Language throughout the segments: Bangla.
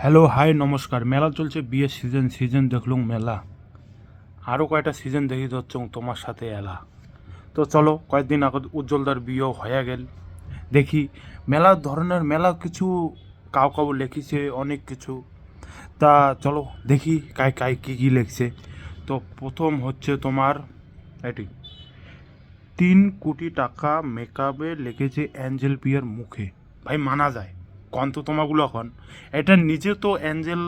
হ্যালো, হাই, নমস্কার। মেলা চলছে বিয়ের সিজন সিজন দেখলুম মেলা। আরও কয়েকটা সিজন দেখি হচ্ছে তোমার সাথে এলা। তো চলো, কয়েকদিন আগত উজ্জ্বলদার বিয়েও হয়ে গেল। দেখি, মেলা ধরনের মেলা কিছু কাউ কাউ লেখিছে, অনেক কিছু। তা চলো, দেখি কাই কাই, কী কী লেখছে। তো প্রথম হচ্ছে তোমার, এটি। তিন কোটি টাকা মেকআপে লেগেছে অ্যাঞ্জেল পিয়ার মুখে। ভাই, মানা যায়। কন তো তোমাগুলো এখন। এটা নিজে তো অ্যাঞ্জেল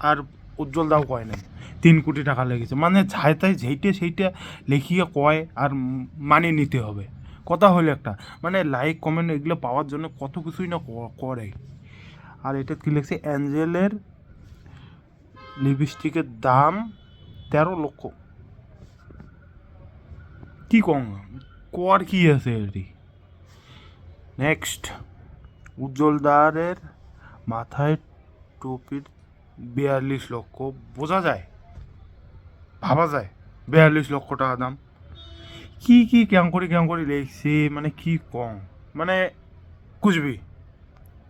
আর উজ্জ্বল দাও কয় নাই। তিন কোটি টাকা লেগেছে। মানে তাই যেইটা সেইটা লেখিয়ে কয় আর মানিয়ে নিতে হবে। কথা হলো একটা। মানে লাইক কমেন্ট এগুলো পাওয়ার জন্য কত কিছুই না করে। আর এটা কি লিখছে? অ্যাঞ্জেলের লিপস্টিকের দাম তেরো লক্ষ। কি কম? কর কি আছে এটি? নেক্সট উজ্জ্বলদারের মাথায় টুপির বিয়াল্লিশ লক্ষ, বোঝা যায়? ভাবা যায়? বিয়াল্লিশ লক্ষ টাকা দাম। কি কি, কেমন করি কেমন করি লিখছে মানে কি কম? মানে কুচবি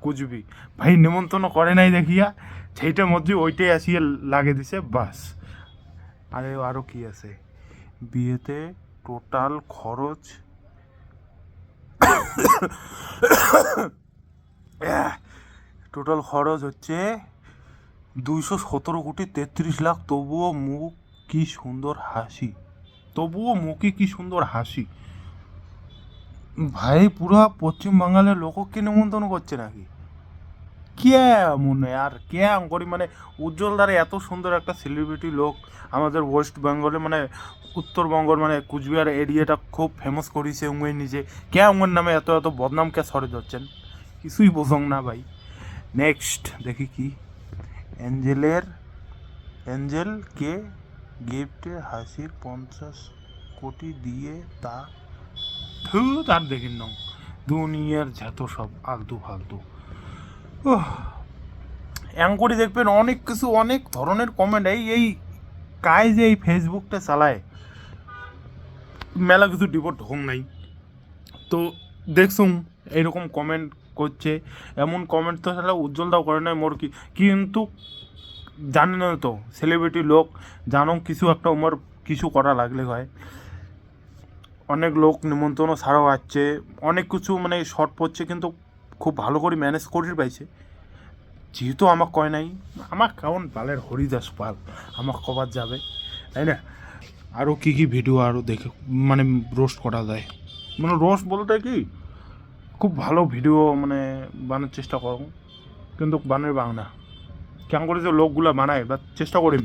কুচবি ভাই, নিমন্ত্রণ করে নাই দেখিয়া সেইটার মধ্যে ওইটাই আসিয়ে লাগে দিছে, বাস। আরে আরও কি আছে? বিয়েতে টোটাল খরচ টোটাল খরচ হচ্ছে দুইশো সতেরো কোটি তেত্রিশ লাখ। তবুও মুখ কি সুন্দর হাসি। তবুও মুখে কি সুন্দর হাসি। ভাই, পুরা পশ্চিম বাঙালের লোককে নিমন্ত্রণ করছে নাকি? কে মনে আর কে করি মানে উজ্জ্বল দ্বারা এত সুন্দর একটা সেলিব্রিটি লোক আমাদের ওয়েস্ট বেঙ্গলে মানে উত্তরবঙ্গর মানে কুচবিহার এরিয়াটা খুব ফেমাস করেছে উঙ্গে নিজে। কে উঙ্গের নামে এত এত বদনাম কে সরে যাচ্ছেন কিছুই বোঝং না ভাই। নেক্সট দেখি কি? অ্যাঞ্জেলের অ্যাঞ্জেলকে গিফটে হাসির পঞ্চাশ কোটি দিয়ে তা থু তার দেখি নাও। দুনিয়ার যত সব আলতু ফালতু। অ্যাঙ্করি দেখবেন অনেক কিছু, অনেক ধরনের কমেন্ট এই এই কাজ এই ফেসবুকটা চালায়। মেলা কিছু ডিভোট ঢং নাই। তো দেখছুম এইরকম কমেন্ট করছে, এমন কমেন্ট তো তাহলে উজ্জ্বল দাও করে নাই মোর কি কিন্তু জানে না তো সেলিব্রিটি লোক, জানো কিছু একটা উমর কিছু করা লাগলে হয়। অনেক লোক নিমন্ত্রণ ছাড়াও আসছে, অনেক কিছু মানে শর্ট পড়ছে, কিন্তু খুব ভালো করে ম্যানেজ করে পাইছে। যেহেতু আমার কয় নাই আমার কেমন পালের হরিদাস পাল আমার কবার যাবে, তাই না? আরও কী কী ভিডিও আরও দেখে মানে রোস্ট করা যায়। মানে রোস্ট বলতে কি? খুব ভালো ভিডিও মানে বানানোর চেষ্টা করো কিন্তু বানাই বাংলা। কেমন করে যে লোকগুলো বানায় বা চেষ্টা করিম